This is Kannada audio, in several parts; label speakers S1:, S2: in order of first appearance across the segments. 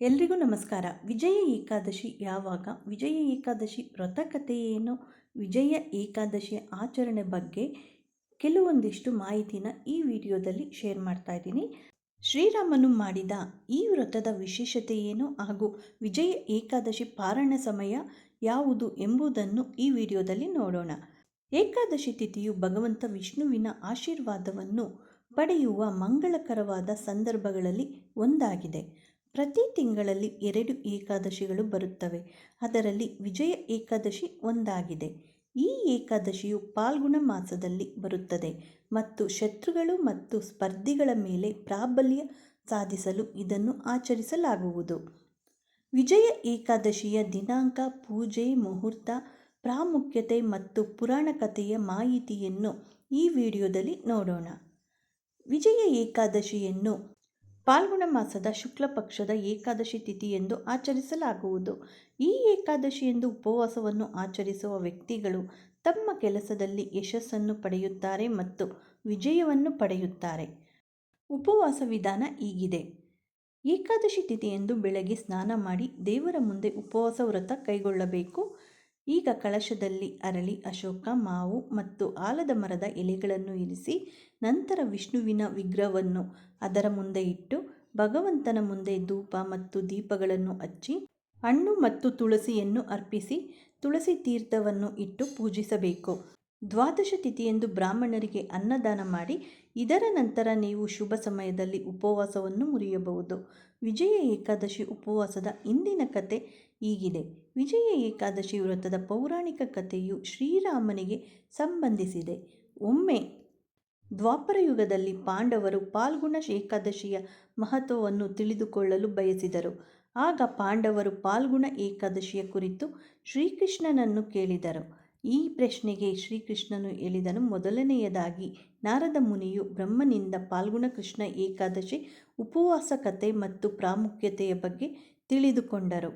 S1: ಎಲ್ರಿಗೂ ನಮಸ್ಕಾರ. ವಿಜಯ ಏಕಾದಶಿ ಯಾವಾಗ? ವಿಜಯ ಏಕಾದಶಿ ವ್ರತಕಥೆ ಏನು ವಿಜಯ ಏಕಾದಶಿಯ ಆಚರಣೆ ಬಗ್ಗೆ ಕೆಲವೊಂದಿಷ್ಟು ಮಾಹಿತಿನ ಈ ವಿಡಿಯೋದಲ್ಲಿ ಶೇರ್ ಮಾಡ್ತಾ ಇದ್ದೀನಿ. ಶ್ರೀರಾಮನು ಮಾಡಿದ ಈ ವ್ರತದ ವಿಶೇಷತೆ ಏನು? ಹಾಗೂ ವಿಜಯ ಏಕಾದಶಿ ಪಾರಣ ಸಮಯ ಯಾವುದು ಎಂಬುದನ್ನು ಈ ವಿಡಿಯೋದಲ್ಲಿ ನೋಡೋಣ. ಏಕಾದಶಿ ತಿಥಿಯು ಭಗವಂತ ವಿಷ್ಣುವಿನ ಆಶೀರ್ವಾದವನ್ನು ಪಡೆಯುವ ಮಂಗಳಕರವಾದ ಸಂದರ್ಭಗಳಲ್ಲಿ ಒಂದಾಗಿದೆ. ಪ್ರತಿ ತಿಂಗಳಲ್ಲಿ ಎರಡು ಏಕಾದಶಿಗಳು ಬರುತ್ತವೆ. ಅದರಲ್ಲಿ ವಿಜಯ ಏಕಾದಶಿ ಒಂದಾಗಿದೆ. ಈ ಏಕಾದಶಿಯು ಪಾಲ್ಗುಣ ಮಾಸದಲ್ಲಿ ಬರುತ್ತದೆ ಮತ್ತು ಶತ್ರುಗಳು ಮತ್ತು ಸ್ಪರ್ಧಿಗಳ ಮೇಲೆ ಪ್ರಾಬಲ್ಯ ಸಾಧಿಸಲು ಇದನ್ನು ಆಚರಿಸಲಾಗುವುದು. ವಿಜಯ ಏಕಾದಶಿಯ ದಿನಾಂಕ, ಪೂಜೆ, ಮುಹೂರ್ತ, ಪ್ರಾಮುಖ್ಯತೆ ಮತ್ತು ಪುರಾಣ ಕಥೆಯ ಮಾಹಿತಿಯನ್ನು ಈ ವಿಡಿಯೋದಲ್ಲಿ ನೋಡೋಣ. ವಿಜಯ ಏಕಾದಶಿಯನ್ನು ಪಾಲ್ಗುಣ ಮಾಸದ ಶುಕ್ಲ ಪಕ್ಷದ ಏಕಾದಶಿ ತಿಥಿ ಎಂದು ಆಚರಿಸಲಾಗುವುದು. ಈ ಏಕಾದಶಿಯೆಂದು ಉಪವಾಸವನ್ನು ಆಚರಿಸುವ ವ್ಯಕ್ತಿಗಳು ತಮ್ಮ ಕೆಲಸದಲ್ಲಿ ಯಶಸ್ಸನ್ನು ಪಡೆಯುತ್ತಾರೆ ಮತ್ತು ವಿಜಯವನ್ನು ಪಡೆಯುತ್ತಾರೆ. ಉಪವಾಸ ವಿಧಾನ ಹೀಗಿದೆ. ಏಕಾದಶಿ ತಿಥಿಯೆಂದು ಬೆಳಗ್ಗೆ ಸ್ನಾನ ಮಾಡಿ ದೇವರ ಮುಂದೆ ಉಪವಾಸ ವ್ರತ ಕೈಗೊಳ್ಳಬೇಕು. ಈಗ ಕಳಶದಲ್ಲಿ ಅರಳಿ ಅಶೋಕ ಮಾವು ಮತ್ತು ಆಲದ ಮರದ ಎಲೆಗಳನ್ನು ಇರಿಸಿ ನಂತರ ವಿಷ್ಣುವಿನ ವಿಗ್ರಹವನ್ನು ಅದರ ಮುಂದೆ ಇಟ್ಟು ಭಗವಂತನ ಮುಂದೆ ಧೂಪ ಮತ್ತು ದೀಪಗಳನ್ನು ಹಚ್ಚಿ ಹಣ್ಣು ಮತ್ತು ತುಳಸಿಯನ್ನು ಅರ್ಪಿಸಿ ತುಳಸಿ ತೀರ್ಥವನ್ನು ಇಟ್ಟು ಪೂಜಿಸಬೇಕು. ದ್ವಾದಶ ತಿಥಿಯಂದು ಬ್ರಾಹ್ಮಣರಿಗೆ ಅನ್ನದಾನ ಮಾಡಿ ಇದರ ನಂತರ ನೀವು ಶುಭ ಸಮಯದಲ್ಲಿ ಉಪವಾಸವನ್ನು ಮುರಿಯಬಹುದು. ವಿಜಯ ಏಕಾದಶಿ ಉಪವಾಸದ ಇಂದಿನ ಕತೆ ಈಗಿದೆ ವಿಜಯ ಏಕಾದಶಿ ವ್ರತದ ಪೌರಾಣಿಕ ಕಥೆಯು ಶ್ರೀರಾಮನಿಗೆ ಸಂಬಂಧಿಸಿದೆ. ಒಮ್ಮೆ ದ್ವಾಪರ ಯುಗದಲ್ಲಿ ಪಾಂಡವರು ಪಾಲ್ಗುಣ ಏಕಾದಶಿಯ ಮಹತ್ವವನ್ನು ತಿಳಿದುಕೊಳ್ಳಲು ಬಯಸಿದರು. ಆಗ ಪಾಂಡವರು ಪಾಲ್ಗುಣ ಏಕಾದಶಿಯ ಕುರಿತು ಶ್ರೀಕೃಷ್ಣನನ್ನು ಕೇಳಿದರು. ಈ ಪ್ರಶ್ನೆಗೆ ಶ್ರೀಕೃಷ್ಣನು ಹೇಳಿದನು, ಮೊದಲನೆಯದಾಗಿ ನಾರದ ಮುನಿಯು ಬ್ರಹ್ಮನಿಂದ ಪಾಲ್ಗುಣ ಕೃಷ್ಣ ಏಕಾದಶಿ ಉಪವಾಸ ಕಥೆ ಮತ್ತು ಪ್ರಾಮುಖ್ಯತೆಯ ಬಗ್ಗೆ ತಿಳಿದುಕೊಂಡರು.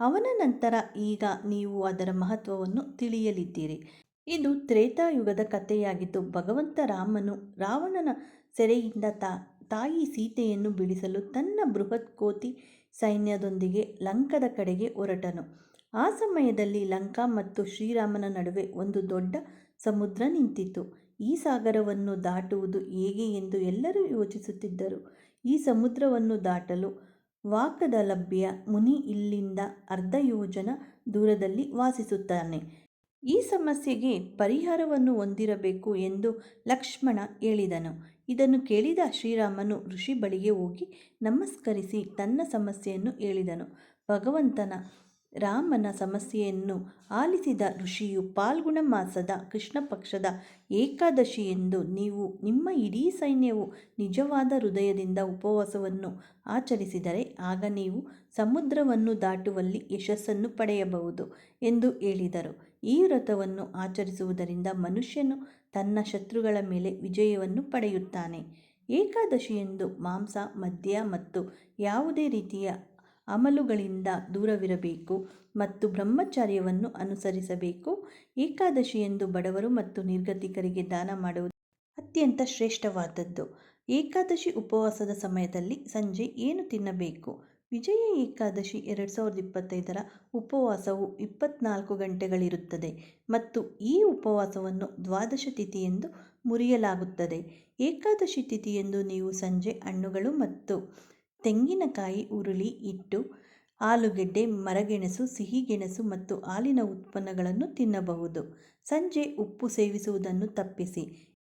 S1: ಅವನ ನಂತರ ಈಗ ನೀವು ಅದರ ಮಹತ್ವವನ್ನು ತಿಳಿಯಲಿದ್ದೀರಿ. ಇದು ತ್ರೇತಾಯುಗದ ಕಥೆಯಾಗಿದ್ದು, ಭಗವಂತ ರಾಮನು ರಾವಣನ ಸೆರೆಯಿಂದ ತಾ, ತಾಯಿ ಸೀತೆಯನ್ನು ಬಿಡಿಸಲು ತನ್ನ ಬೃಹತ್ ಕೋತಿ ಸೈನ್ಯದೊಂದಿಗೆ ಲಂಕದ ಕಡೆಗೆ ಹೊರಟನು. ಆ ಸಮಯದಲ್ಲಿ ಲಂಕಾ ಮತ್ತು ಶ್ರೀರಾಮನ ನಡುವೆ ಒಂದು ದೊಡ್ಡ ಸಮುದ್ರ ನಿಂತಿತ್ತು. ಈ ಸಾಗರವನ್ನು ದಾಟುವುದು ಹೇಗೆ ಎಂದು ಎಲ್ಲರೂ ಯೋಚಿಸುತ್ತಿದ್ದರು. ಈ ಸಮುದ್ರವನ್ನು ದಾಟಲು ವಾಕದ ಲಭ್ಯ ಮುನಿ ಇಲ್ಲಿಂದ ಅರ್ಧ ಯೋಜನ ದೂರದಲ್ಲಿ ವಾಸಿಸುತ್ತಾನೆ. ಈ ಸಮಸ್ಯೆಗೆ ಪರಿಹಾರವನ್ನು ಹೊಂದಿರಬೇಕು ಎಂದು ಲಕ್ಷ್ಮಣ ಹೇಳಿದನು. ಇದನ್ನು ಕೇಳಿದ ಶ್ರೀರಾಮನು ಋಷಿ ಬಳಿಗೆ ಹೋಗಿ ನಮಸ್ಕರಿಸಿ ತನ್ನ ಸಮಸ್ಯೆಯನ್ನು ಹೇಳಿದನು. ಭಗವಂತನ ರಾಮನ ಸಮಸ್ಯೆಯನ್ನು ಆಲಿಸಿದ ಋಷಿಯು ಪಾಲ್ಗುಣ ಮಾಸದ ಕೃಷ್ಣ ಪಕ್ಷದ ಏಕಾದಶಿ ಎಂದು ನೀವು ನಿಮ್ಮ ಇಡೀ ಸೈನ್ಯವು ನಿಜವಾದ ಹೃದಯದಿಂದ ಉಪವಾಸವನ್ನು ಆಚರಿಸಿದರೆ ಆಗ ನೀವು ಸಮುದ್ರವನ್ನು ದಾಟುವಲ್ಲಿ ಯಶಸ್ಸನ್ನು ಪಡೆಯಬಹುದು ಎಂದು ಹೇಳಿದರು. ಈ ವ್ರತವನ್ನು ಆಚರಿಸುವುದರಿಂದ ಮನುಷ್ಯನು ತನ್ನ ಶತ್ರುಗಳ ಮೇಲೆ ವಿಜಯವನ್ನು ಪಡೆಯುತ್ತಾನೆ. ಏಕಾದಶಿಯೆಂದು ಮಾಂಸ, ಮದ್ಯ ಮತ್ತು ಯಾವುದೇ ರೀತಿಯ ಅಮಲುಗಳಿಂದ ದೂರವಿರಬೇಕು ಮತ್ತು ಬ್ರಹ್ಮಚರ್ಯವನ್ನು ಅನುಸರಿಸಬೇಕು. ಏಕಾದಶಿಯೆಂದು ಬಡವರು ಮತ್ತು ನಿರ್ಗತಿಕರಿಗೆ ದಾನ ಮಾಡುವುದು ಅತ್ಯಂತ ಶ್ರೇಷ್ಠವಾದದ್ದು. ಏಕಾದಶಿ ಉಪವಾಸದ ಸಮಯದಲ್ಲಿ ಸಂಜೆ ಏನು ತಿನ್ನಬೇಕು? ವಿಜಯ ಏಕಾದಶಿ ಎರಡು ಸಾವಿರದ ಇಪ್ಪತ್ತೈದರ ಉಪವಾಸವು ಇಪ್ಪತ್ನಾಲ್ಕು ಗಂಟೆಗಳಿರುತ್ತದೆ ಮತ್ತು ಈ ಉಪವಾಸವನ್ನು ದ್ವಾದಶ ತಿಥಿಯೆಂದು ಮುರಿಯಲಾಗುತ್ತದೆ. ಏಕಾದಶಿ ತಿಥಿಯೆಂದು ನೀವು ಸಂಜೆ ಹಣ್ಣುಗಳು ಮತ್ತು ತೆಂಗಿನಕಾಯಿ ಉರುಳಿ ಇಟ್ಟು ಆಲೂಗೆಡ್ಡೆ, ಮರಗೆಣಸು, ಸಿಹಿಗೆಣಸು ಮತ್ತು ಹಾಲಿನ ಉತ್ಪನ್ನಗಳನ್ನು ತಿನ್ನಬಹುದು. ಸಂಜೆ ಉಪ್ಪು ಸೇವಿಸುವುದನ್ನು ತಪ್ಪಿಸಿ.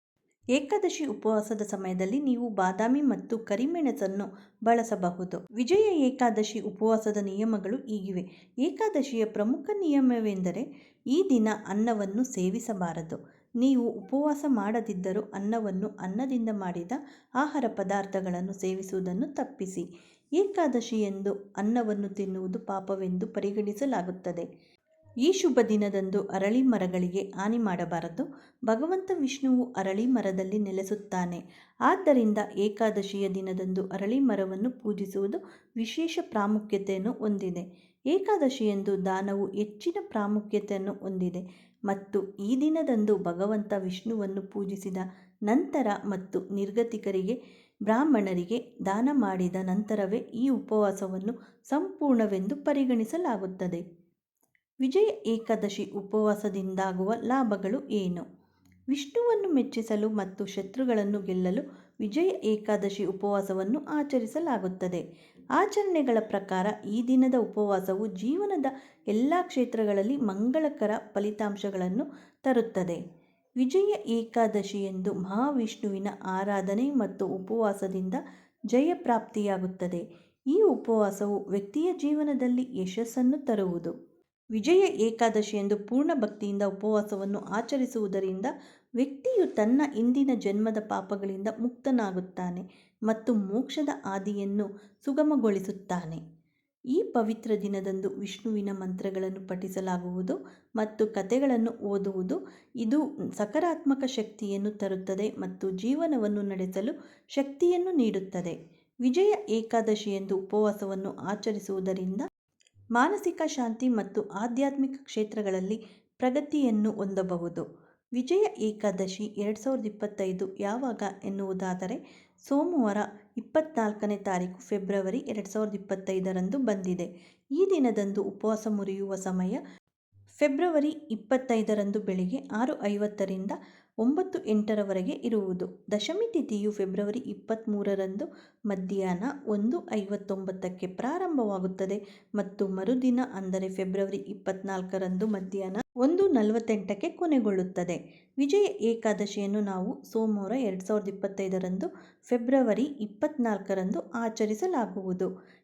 S1: ಏಕಾದಶಿ ಉಪವಾಸದ ಸಮಯದಲ್ಲಿ ನೀವು ಬಾದಾಮಿ ಮತ್ತು ಕರಿಮೆಣಸನ್ನು ಬಳಸಬಹುದು. ವಿಜಯ ಏಕಾದಶಿ ಉಪವಾಸದ ನಿಯಮಗಳು ಹೀಗಿವೆ. ಏಕಾದಶಿಯ ಪ್ರಮುಖ ನಿಯಮವೆಂದರೆ ಈ ದಿನ ಅನ್ನವನ್ನು ಸೇವಿಸಬಾರದು. ನೀವು ಉಪವಾಸ ಮಾಡದಿದ್ದರೂ ಅನ್ನವನ್ನು ಅನ್ನದಿಂದ ಮಾಡಿದ ಆಹಾರ ಪದಾರ್ಥಗಳನ್ನು ಸೇವಿಸುವುದನ್ನು ತಪ್ಪಿಸಿ. ಏಕಾದಶಿಯಂದು ಅನ್ನವನ್ನು ತಿನ್ನುವುದು ಪಾಪವೆಂದು ಪರಿಗಣಿಸಲಾಗುತ್ತದೆ. ಈ ಶುಭ ದಿನದಂದು ಅರಳಿ ಮರಗಳಿಗೆ ಹಾನಿ ಮಾಡಬಾರದು. ಭಗವಂತ ವಿಷ್ಣುವು ಅರಳಿ ಮರದಲ್ಲಿ ನೆಲೆಸುತ್ತಾನೆ. ಆದ್ದರಿಂದ ಏಕಾದಶಿಯ ದಿನದಂದು ಅರಳಿ ಮರವನ್ನು ಪೂಜಿಸುವುದು ವಿಶೇಷ ಪ್ರಾಮುಖ್ಯತೆಯನ್ನು ಹೊಂದಿದೆ. ಏಕಾದಶಿಯಂದು ದಾನವು ಹೆಚ್ಚಿನ ಪ್ರಾಮುಖ್ಯತೆಯನ್ನು ಹೊಂದಿದೆ. ಮತ್ತು ಈ ದಿನದಂದು ಭಗವಂತ ವಿಷ್ಣುವನ್ನು ಪೂಜಿಸಿದ ನಂತರ ಮತ್ತು ನಿರ್ಗತಿಕರಿಗೆ, ಬ್ರಾಹ್ಮಣರಿಗೆ ದಾನ ಮಾಡಿದ ನಂತರವೇ ಈ ಉಪವಾಸವನ್ನು ಸಂಪೂರ್ಣವೆಂದು ಪರಿಗಣಿಸಲಾಗುತ್ತದೆ. ವಿಜಯ ಏಕಾದಶಿ ಉಪವಾಸದಿಂದಾಗುವ ಲಾಭಗಳು ಏನು? ವಿಷ್ಣುವನ್ನು ಮೆಚ್ಚಿಸಲು ಮತ್ತು ಶತ್ರುಗಳನ್ನು ಗೆಲ್ಲಲು ವಿಜಯ ಏಕಾದಶಿ ಉಪವಾಸವನ್ನು ಆಚರಿಸಲಾಗುತ್ತದೆ. ಆಚರಣೆಗಳ ಪ್ರಕಾರ ಈ ದಿನದ ಉಪವಾಸವು ಜೀವನದ ಎಲ್ಲ ಕ್ಷೇತ್ರಗಳಲ್ಲಿ ಮಂಗಳಕರ ಫಲಿತಾಂಶಗಳನ್ನು ತರುತ್ತದೆ. ವಿಜಯ ಏಕಾದಶಿಯಂದು ಮಹಾವಿಷ್ಣುವಿನ ಆರಾಧನೆ ಮತ್ತು ಉಪವಾಸದಿಂದ ಜಯ ಪ್ರಾಪ್ತಿಯಾಗುತ್ತದೆ. ಈ ಉಪವಾಸವು ವ್ಯಕ್ತಿಯ ಜೀವನದಲ್ಲಿ ಯಶಸ್ಸನ್ನು ತರುವುದು. ವಿಜಯ ಏಕಾದಶಿಯಂದು ಪೂರ್ಣ ಭಕ್ತಿಯಿಂದ ಉಪವಾಸವನ್ನು ಆಚರಿಸುವುದರಿಂದ ವ್ಯಕ್ತಿಯು ತನ್ನ ಇಂದಿನ ಜನ್ಮದ ಪಾಪಗಳಿಂದ ಮುಕ್ತನಾಗುತ್ತಾನೆ ಮತ್ತು ಮೋಕ್ಷದ ಆದಿಯನ್ನು ಸುಗಮಗೊಳಿಸುತ್ತಾನೆ. ಈ ಪವಿತ್ರ ದಿನದಂದು ವಿಷ್ಣುವಿನ ಮಂತ್ರಗಳನ್ನು ಪಠಿಸಲಾಗುವುದು ಮತ್ತು ಕಥೆಗಳನ್ನು ಓದುವುದು ಇದು ಸಕಾರಾತ್ಮಕ ಶಕ್ತಿಯನ್ನು ತರುತ್ತದೆ ಮತ್ತು ಜೀವನವನ್ನು ನಡೆಸಲು ಶಕ್ತಿಯನ್ನು ನೀಡುತ್ತದೆ. ವಿಜಯ ಏಕಾದಶಿಯಂದು ಉಪವಾಸವನ್ನು ಆಚರಿಸುವುದರಿಂದ ಮಾನಸಿಕ ಶಾಂತಿ ಮತ್ತು ಆಧ್ಯಾತ್ಮಿಕ ಕ್ಷೇತ್ರಗಳಲ್ಲಿ ಪ್ರಗತಿಯನ್ನು ಹೊಂದಬಹುದು. ವಿಜಯ ಏಕಾದಶಿ ಎರಡು ಸಾವಿರದ ಇಪ್ಪತ್ತೈದು ಯಾವಾಗ ಎನ್ನುವುದಾದರೆ ಸೋಮವಾರ ಇಪ್ಪತ್ನಾಲ್ಕನೇ ತಾರೀಕು ಫೆಬ್ರವರಿ ಎರಡು ಸಾವಿರದ ಇಪ್ಪತ್ತೈದರಂದು ಬಂದಿದೆ. ಈ ದಿನದಂದು ಉಪವಾಸ ಮುರಿಯುವ ಸಮಯ ಫೆಬ್ರವರಿ ಇಪ್ಪತ್ತೈದರಂದು ಬೆಳಿಗ್ಗೆ ಆರು ಐವತ್ತರಿಂದ ಒಂಬತ್ತು ಎಂಟರವರೆಗೆ ಇರುವುದು. ದಶಮಿ ತಿಥಿಯು ಫೆಬ್ರವರಿ ಇಪ್ಪತ್ತ್ಮೂರರಂದು ಮಧ್ಯಾಹ್ನ ಒಂದು ಐವತ್ತೊಂಬತ್ತಕ್ಕೆ ಪ್ರಾರಂಭವಾಗುತ್ತದೆ ಮತ್ತು ಮರುದಿನ ಅಂದರೆ ಫೆಬ್ರವರಿ ಇಪ್ಪತ್ತ್ನಾಲ್ಕರಂದು ಮಧ್ಯಾಹ್ನ ಒಂದು ನಲವತ್ತೆಂಟಕ್ಕೆ ಕೊನೆಗೊಳ್ಳುತ್ತದೆ. ವಿಜಯ ಏಕಾದಶಿಯನ್ನು ನಾವು ಸೋಮವಾರ ಎರಡು ಸಾವಿರದ ಇಪ್ಪತ್ತೈದರಂದು ಫೆಬ್ರವರಿ ಇಪ್ಪತ್ತ್ನಾಲ್ಕರಂದು ಆಚರಿಸಲಾಗುವುದು.